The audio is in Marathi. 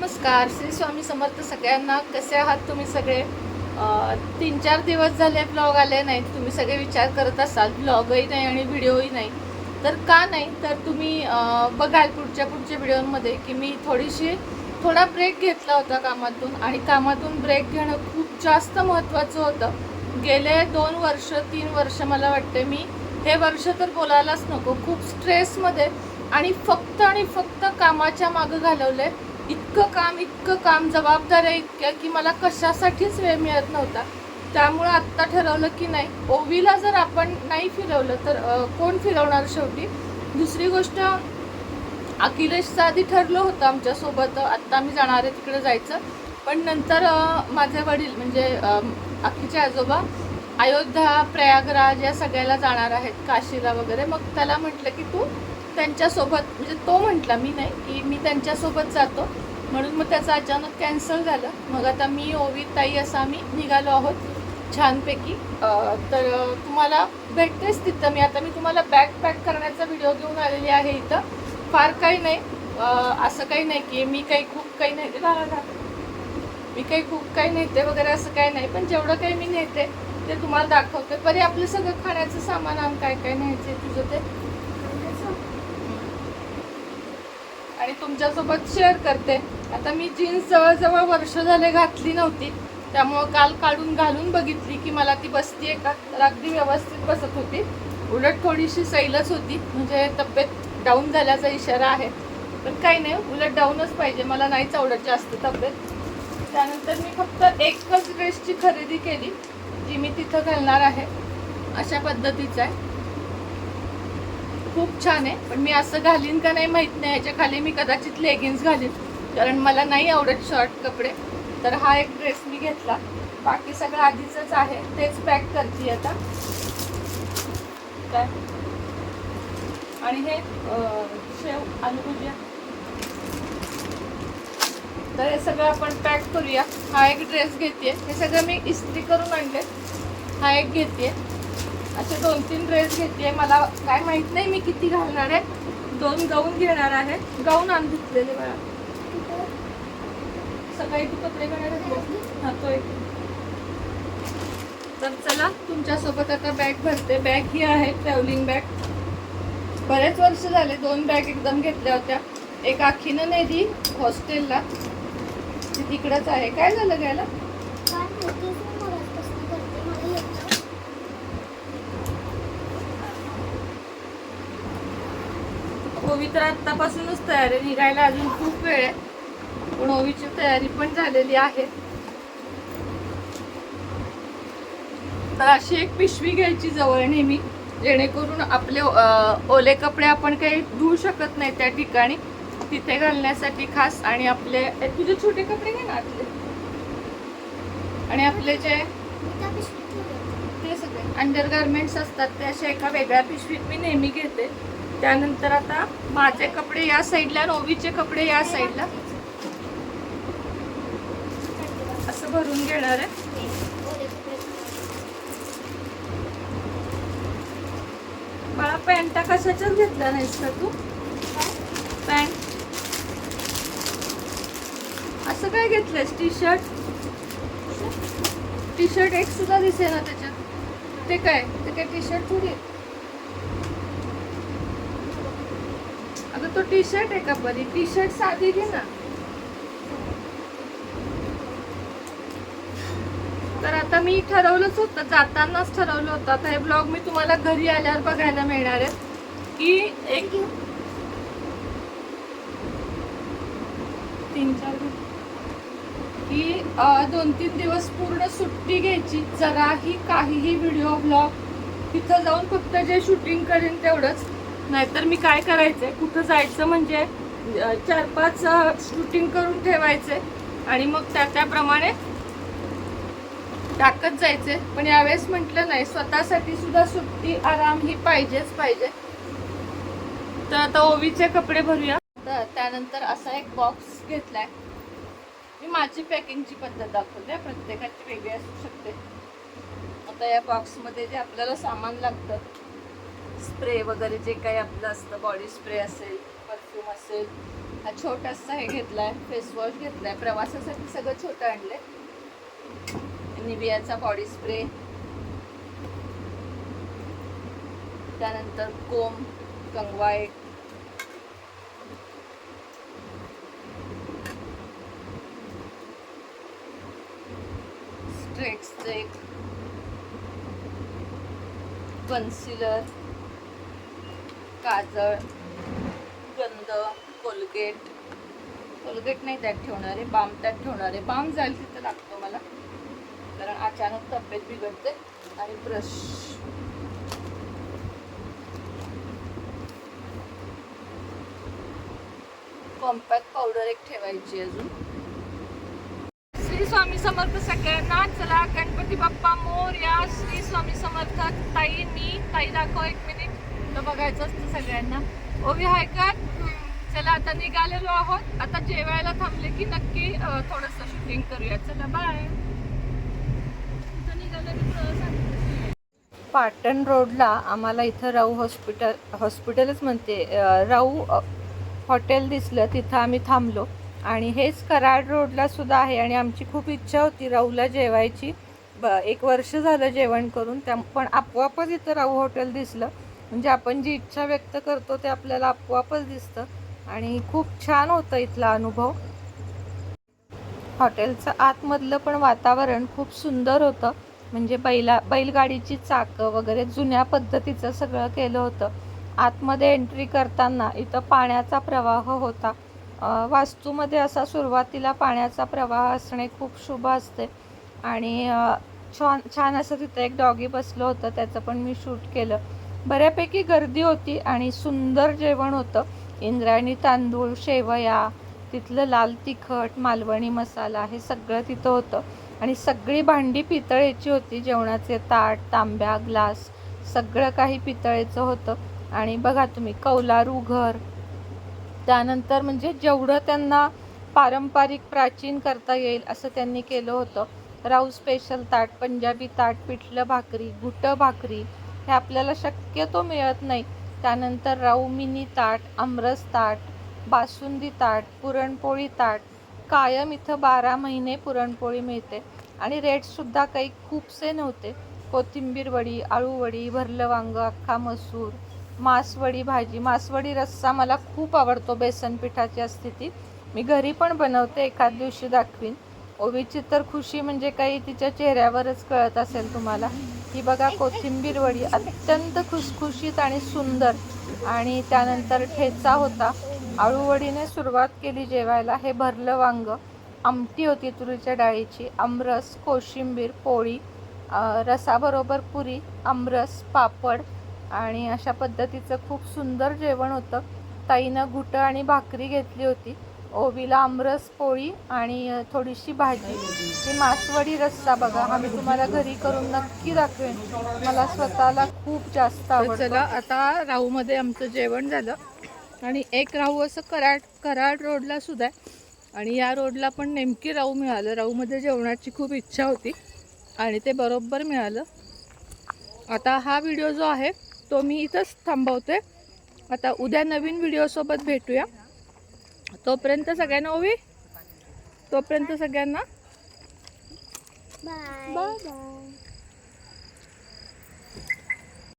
नमस्कार श्री स्वामी समर्थ सगळ्यांना. कसे आहात तुम्ही सगळे? तीन चार दिवस झाले ब्लॉग आले नाहीत. तुम्ही सगळे विचार करत असाल ब्लॉगही नाही आणि व्हिडिओही नाही. तर का नाही? तर तुम्ही बघाल पुढच्या पुढच्या व्हिडिओमध्ये की मी थोडीशी थोडा ब्रेक घेतला होता कामातून. आणि कामातून ब्रेक घेणं खूप जास्त महत्त्वाचं होतं. गेले दोन वर्ष तीन वर्ष मला वाटते मी हे वर्ष तर बोलायलाच नको. खूप स्ट्रेसमध्ये आणि फक्त आणि फक्त कामाच्या मागं घालवलं आहे इतकं काम इतकं काम जबाबदाऱ्या इतक्या की मला कशासाठीच वेळ मिळत नव्हता. त्यामुळं आत्ता ठरवलं की नाही. ओवीला जर आपण नाही फिरवलं तर कोण फिरवणार शेवटी? दुसरी गोष्ट अखिलेशचं आधी ठरलं होतं आमच्यासोबत आत्ता आम्ही जाणार आहे तिकडे जायचं. पण नंतर माझे वडील म्हणजे अं, आजोबा अयोध्या प्रयागराज या सगळ्याला जाणार आहेत काशीला वगैरे. मग त्याला म्हटलं की तू त्यांच्यासोबत म्हणजे तो म्हटला मी नाही की मी त्यांच्यासोबत जातो. म्हणून मग त्याचं अचानक कॅन्सल झालं. मग आता मी ओवी ताई असं आम्ही निघालो आहोत छानपैकी. तर तुम्हाला भेटतेच तिथं. मी आता मी तुम्हाला बॅग पॅक करण्याचा व्हिडिओ घेऊन आलेली आहे इथं. फार काही नाही. असं काही नाही की मी काही खूप काही नाही. मी काही खूप काही नेते वगैरे असं काही नाही. पण जेवढं काही मी नेते ते तुम्हाला दाखवते. बरे आपलं सगळं खाण्याचं सामान आण काय काय न्यायचं तुझं ते. आणि तुमच्यासोबत शेअर करते. आता मी जीन्स जवळजवळ वर्ष झाले घातली नव्हती. त्यामुळं काल काढून घालून बघितली की मला ती बसतीये का? तर अगदी व्यवस्थित बसत होती. उलट थोडीशी सैलच होती. म्हणजे तब्येत डाऊन झाल्याचा इशारा आहे. पण काही नाही उलट डाऊनच पाहिजे. मला नाहीच आवडत जास्त तब्येत. त्यानंतर मी फक्त एकच ड्रेसची खरेदी केली जी मी तिथं घालणार आहे. अशा पद्धतीचं आहे. खूप छान आहे पण मी असं घालीन का नाही माहीत नाही. याच्या खाली मी कदाचित लेगिन्स घालीन. कारण मला नाही आवडत शॉर्ट कपडे. तर हा एक ड्रेस मी घेतला. बाकी सगळं आधीच आहे. तेच पॅक करते आता. काय? आणि हे शेव आलू भुजिया. तर हे सगळं आपण पॅक करूया. हा एक ड्रेस घेते हे सगळं मी इस्त्री करून आणले हा एक घेते असे दोन तीन ड्रेस घेतले मला काय माहीत नाही मी किती घालणार आहे. दोन गाऊन घेणार आहे. गाऊन आण घेतलेले मला सकाळी तू कपडे घालायला हा तो एक. तर चला तुमच्यासोबत आता बॅग भरते. बॅग ही आहे ट्रॅव्हलिंग बॅग बरेच वर्ष झाले दोन बॅग एकदम घेतल्या होत्या. एक आखीनं नेली हॉस्टेलला ती तिकडंच आहे. काय झालं घ्यायला ओवी तर आत्तापासूनच तयारी आहे. निघायला अजून खूप वेळ आहे. पण ओवीची तयारी पण झालेली आहे. तर अशी एक पिशवी घ्यायची जवळ नेहमी जेणेकरून आपले ओले कपडे आपण काही धुवू शकत नाही त्या ठिकाणी. तिथे घालण्यासाठी खास आणि आपले तुझे छोटे कपडे घे ना आतले. आणि आपले जे ते सगळे अंडर गार्मेंट्स असतात ते अशा एका वेगळ्या पिशवीत मी नेहमी घेते. त्यानंतर आता माझे कपडे या साईडला रोवीचे ओवीचे कपडे या साईडला. असं भरून घेणार आहे. मला पॅन्टा कशाच्याच घेतला नाहीस का तू? पॅन्ट? असं काय घेतलंयस? टी शर्ट टी शर्ट एक सुद्धा दिसे ना त्याच्यात. ते काय? ते काय टी शर्ट थोडी आहे. अगं तो टी शर्ट आहे का बरी टी शर्ट साधी घे ना. तर आता मी ठरवलंच होतं जातानाच ठरवलं होतं. आता हे ब्लॉग मी तुम्हाला घरी आल्यावर बघायला मिळणार आहे. की एक तीन चार की दोन तीन दिवस पूर्ण सुट्टी घ्यायची. जराही काहीही व्हिडिओ ब्लॉग तिथं जाऊन फक्त जे शूटिंग करेन तेवढंच. नाहीतर मी काय करायचंय कुठं जायचं म्हणजे चार पाच शूटिंग करून ठेवायचे आणि मग त्या त्याप्रमाणे टाकत जायचे. पण यावेळेस म्हटलं नाही स्वतःसाठी सुद्धा सुट्टी आराम ही पाहिजेच पाहिजे. तर आता ओवीचे कपडे भरूया. तर त्यानंतर असा एक बॉक्स घेतलाय. मी माझी पॅकिंगची पद्धत दाखवते प्रत्येकाची वेगळी असू शकते. आता या बॉक्समध्ये जे आपल्याला सामान लागतं स्प्रे वगैरे जे काही आपलं असतं बॉडी स्प्रे असेल परफ्यूम असेल. हा छोटासा हे घेतला आहे फेस वॉश आहे प्रवासासाठी सगळं छोटं आणलं आहे निवियाचा बॉडी स्प्रे त्यानंतर कोम कंगवा स्ट्रेक्सचे एक. कन्सिलर काजळ गंध कोलगेट. कोलगेट नाही त्यात ठेवणार आहे बाम त्यात ठेवणार. आहे बाम जाईल तिथं लागतो मला. कारण अचानक तब्येत बिघडते आणि ब्रश. कॉम्पॅक्ट पावडर एक ठेवायची अजून. श्री स्वामी समर्थ सगळ्यांना चला गणपती बाप्पा मोर या श्री स्वामी समर्थ ताई मी ताई दाखव एक मिनिट तर बघायचं असतं सगळ्यांना. ओवी हाय का चला आता निघालेलो आहोत. आता जेवायला थांबले की नक्की थोडस थोडंसं शूटिंग करूया. चला बाय पाटण रोडला आम्हाला इथं राऊ हॉस्पिटल हॉस्पिटलच म्हणते. राऊ हॉटेल दिसलं तिथं आम्ही थांबलो. आणि हेच कराड रोडला सुद्धा आहे. आणि आमची खूप इच्छा होती राऊला जेवायची. ब एक वर्ष झालं जेवण करून. त्या पण आपोआपच इथं राऊ हॉटेल दिसलं. म्हणजे आपण जी इच्छा व्यक्त करतो ते आपल्याला आपोआपच दिसतं. आणि खूप छान होतं इथला अनुभव. हॉटेलचं आतमधलं पण वातावरण खूप सुंदर होतं. म्हणजे बैला बैलगाडीची चाकं वगैरे जुन्या पद्धतीचं सगळं केलं होतं. आतमध्ये एंट्री करताना इथं पाण्याचा प्रवाह होता. वास्तूमध्ये असा सुरुवातीला पाण्याचा प्रवाह असणे खूप शुभ असते. आणि छान छान असं तिथं एक डॉगी बसलं होतं. त्याचं पण मी शूट केलं. बऱ्यापैकी गर्दी होती आणि सुंदर जेवण होतं. इंद्रायणी तांदूळ शेवया तिथलं लाल तिखट मालवणी मसाला हे सगळं तिथं होतं. आणि सगळी भांडी पितळेची होती. जेवणाचे ताट तांब्या ग्लास सगळं काही पितळेचं होतं. आणि बघा तुम्ही कौलारू घर. त्यानंतर म्हणजे जेवढं त्यांना पारंपरिक प्राचीन करता येईल असं त्यांनी केलं होतं. राऊ स्पेशल ताट पंजाबी ताट पिठलं भाकरी घुटं भाकरी हे आपल्याला शक्यतो मिळत नाही. त्यानंतर राऊमिनी ताट आमरस ताट बासुंदी ताट पुरणपोळी ताट कायम इथं बारा महिने पुरणपोळी मिळते. आणि रेटसुद्धा काही खूपसे नव्हते. कोथिंबीर वडी आळू वडी भरलं वांग अख्खा मसूर मासवडी भाजी. मासवडी रस्सा मला खूप आवडतो. बेसन पिठाची असते ती. मी घरी पण बनवते एखाद दिवशी दाखवीन. ओवीची तर खुशी म्हणजे काही तिच्या चेहऱ्यावरच कळत असेल तुम्हाला. ही बघा कोथिंबीर वडी अत्यंत खुसखुशीत आणि सुंदर. आणि त्यानंतर ठेचा होता. आळूवडीने सुरुवात केली जेवायला. हे भरलं वांग. आमटी होती तुरीच्या डाळीची. आमरस कोशिंबीर पोळी रसाबरोबर पुरी आमरस पापड आणि अशा पद्धतीचं खूप सुंदर जेवण होतं. ताईनं घुटं आणि भाकरी घेतली होती. ओवीला आमरस पोळी आणि थोडीशी भाजी. ही मासवडी रस्सा बघा. हा मी तुम्हाला घरी करून नक्की दाखवेन. मला स्वतःला खूप जास्त आवडतं. चला आता राहूमध्ये आमचं जेवण झालं. आणि एक राहू असं कराड कराड रोडला सुद्धा आहे. आणि या रोडला पण नेमकी राहू मिळालं. राहूमध्ये जेवणाची खूप इच्छा होती. आणि ते बरोबर मिळालं. आता हा व्हिडिओ जो आहे तो मी इथंच थांबवते. आता उद्या नवीन व्हिडिओसोबत भेटूया. तोपर्यंत सगळ्यांना ओवी? तोपर्यंत सगळ्यांना? बाय. बाय